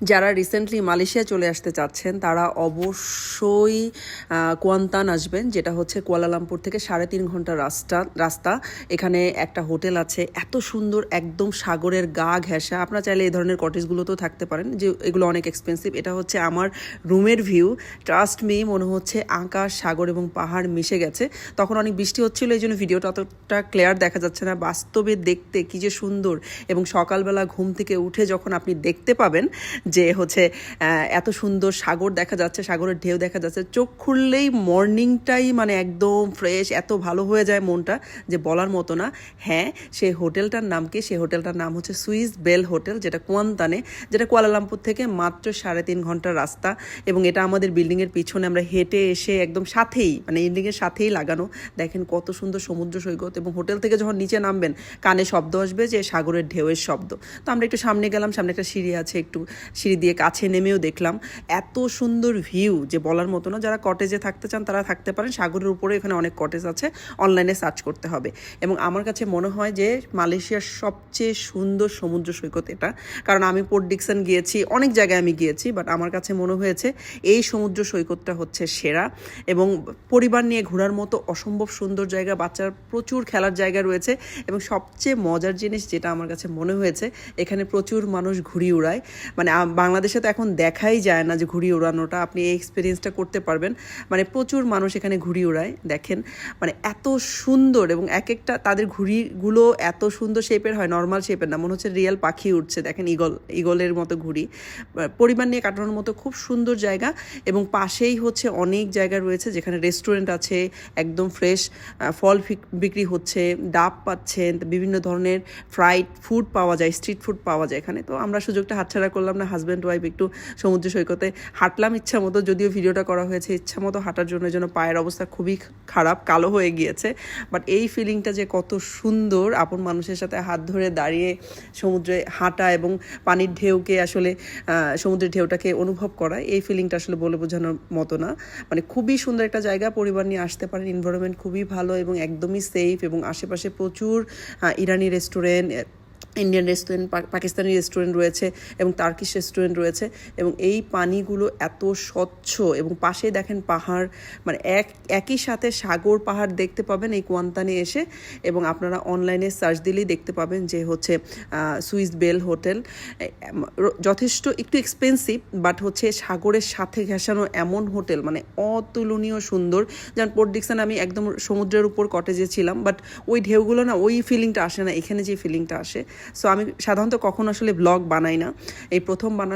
যারা recently Malaysia চলে আসতে চাচ্ছেন, তারা অবশ্যই কোয়ান্তান আসবেন, যেটা হচ্ছে কুয়ালালামপুর থেকে সাড়ে তিন ঘণ্টা রাস্তা রাস্তা। এখানে একটা হোটেল আছে, এত সুন্দর, একদম সাগরের গা ঘেঁষা। আপনারা চাইলে এই ধরনের কটেজগুলোতেও থাকতে পারেন, যে এগুলো অনেক এক্সপেন্সিভ এটা হচ্ছে আমার রুমের ভিউ ট্রাস্ট মি মনে হচ্ছে আকাশ, সাগর এবং পাহাড় মিশে গেছে। তখন অনেক বৃষ্টি হচ্ছিল, এই জন্য ভিডিওটা অতটা ক্লিয়ার দেখা যাচ্ছে না। বাস্তবে দেখতে কি যে সুন্দর। এবং সকালবেলা ঘুম থেকে উঠে যখন আপনি দেখতে পাবেন যে হচ্ছে এত সুন্দর সাগর দেখা যাচ্ছে, সাগরের ঢেউ দেখা যাচ্ছে, চোখ খুললেই মর্নিংটাই মানে একদম ফ্রেশ এত ভালো হয়ে যায় মনটা যে বলার মতো না। হ্যাঁ সেই হোটেলটার নাম কি? সেই হোটেলটার নাম হচ্ছে সুইস বেল হোটেল, যেটা কোয়ান্তানে, যেটা কুয়ালালামপুর থেকে মাত্র সাড়ে তিন ঘণ্টার রাস্তা এবং এটা আমাদের বিল্ডিংয়ের পিছনে আমরা হেঁটে এসে একদম সাথেই মানে বিল্ডিংয়ের সাথেই লাগানো। দেখেন কত সুন্দর সমুদ্র সৈকত এবং হোটেল থেকে যখন নিচে নামবেন, কানে শব্দ আসবে যে সাগরের ঢেউয়ের শব্দ। তো আমরা একটু সামনে গেলাম, সামনে একটা সিঁড়ি আছে, একটু সিঁড়ি দিয়ে কাছে নেমেও দেখলাম, এত সুন্দর ভিউ, যে বলার মতো না, যারা কটেজে থাকতে চান তারা থাকতে পারেন, সাগরের উপরে এখানে অনেক কটেজ আছে অনলাইনে সার্চ করতে হবে। এবং আমার কাছে মনে হয় যে মালয়েশিয়ার সবচেয়ে সুন্দর সমুদ্র সৈকত এটা। কারণ আমি পোর্ট গিয়েছি, অনেক জায়গায় আমি গিয়েছি বাট আমার কাছে মনে হয়েছে এই সমুদ্র সৈকতটা হচ্ছে সেরা। এবং পরিবার নিয়ে ঘোরার মতো অসম্ভব সুন্দর জায়গা, বাচ্চার প্রচুর খেলার জায়গা রয়েছে। এবং সবচেয়ে মজার জিনিস যেটা আমার কাছে মনে হয়েছে, এখানে প্রচুর মানুষ ঘুড়ি উড়ায়। মানে বাংলাদেশে তো এখন দেখাই যায় না যে ঘুড়ি উড়ানোটা আপনি এই এক্সপিরিয়েন্সটা করতে পারবেন। মানে প্রচুর মানুষ এখানে ঘুড়ি ওড়ায়, দেখেন। মানে এত সুন্দর এবং এক একটা তাদের ঘুড়িগুলো এত সুন্দর শেপের হয় নর্মাল শেপের না, মনে হচ্ছে রিয়েল পাখি উঠছে দেখেন ইগল ইগলের মতো ঘুড়ি। পরিবার নিয়ে কাটানোর মতো খুব সুন্দর জায়গা এবং পাশেই হচ্ছে অনেক জায়গা রয়েছে যেখানে রেস্টুরেন্ট আছে, একদম ফ্রেশ ফল বিক্রি হচ্ছে, ডাব পাচ্ছেন, বিভিন্ন ধরনের ফ্রাইড ফুড পাওয়া যায় স্ট্রিট ফুড পাওয়া যায় এখানে। তো আমরা সুযোগটা হাতছাড়া করলাম না হাজব্যান্ড ওয়াইফ একটু সমুদ্র সৈকতে হাঁটলাম ইচ্ছা মতো, যদিও ভিডিওটা করা হয়েছে ইচ্ছা মতো হাঁটার জন্য যেন পায়ের অবস্থা খুবই খারাপ, কালো হয়ে গিয়েছে। বাট এই ফিলিংটা যে কত সুন্দর আপন মানুষের সাথে হাত ধরে দাঁড়িয়ে সমুদ্রে হাঁটা এবং পানির ঢেউকে আসলে সমুদ্রের ঢেউটাকে অনুভব করা, এই ফিলিংটা আসলে বলে বোঝানোর মতো না। মানে খুবই সুন্দর একটা জায়গা, পরিবার নিয়ে আসতে পারেন এনভায়রনমেন্ট খুবই ভালো এবং একদমই সেফ এবং আশেপাশে প্রচুর ইরানি restaurant Indian restaurant Pakistani restaurant রয়েছে এবং টার্কিশ রেস্টুরেন্ট রয়েছে এবং এই পানিগুলো এত স্বচ্ছ এবং পাশেই দেখেন পাহাড় মানে এক, একই সাথে সাগর পাহাড় দেখতে পাবেন এই কোয়ান্তানে এসে এবং আপনারা অনলাইনে সার্চ দিলেই দেখতে পাবেন যে হচ্ছে সুইস বেল হোটেল যথেষ্ট একটু এক্সপেন্সিভ বাট হচ্ছে সাগরের সাথে ঘেঁষানো এমন হোটেল মানে অতুলনীয় সুন্দর। যেমন পোর্ট ডিকসন আমি একদম সমুদ্রের উপর কটেজে ছিলাম বাট ওই ঢেউগুলো না, ওই ফিলিংটা আসে না, এখানে যে ফিলিংটা আসে। সো আমি সাধারণত কখনো আসলে ব্লগ বানাই না। এই প্রথম বানা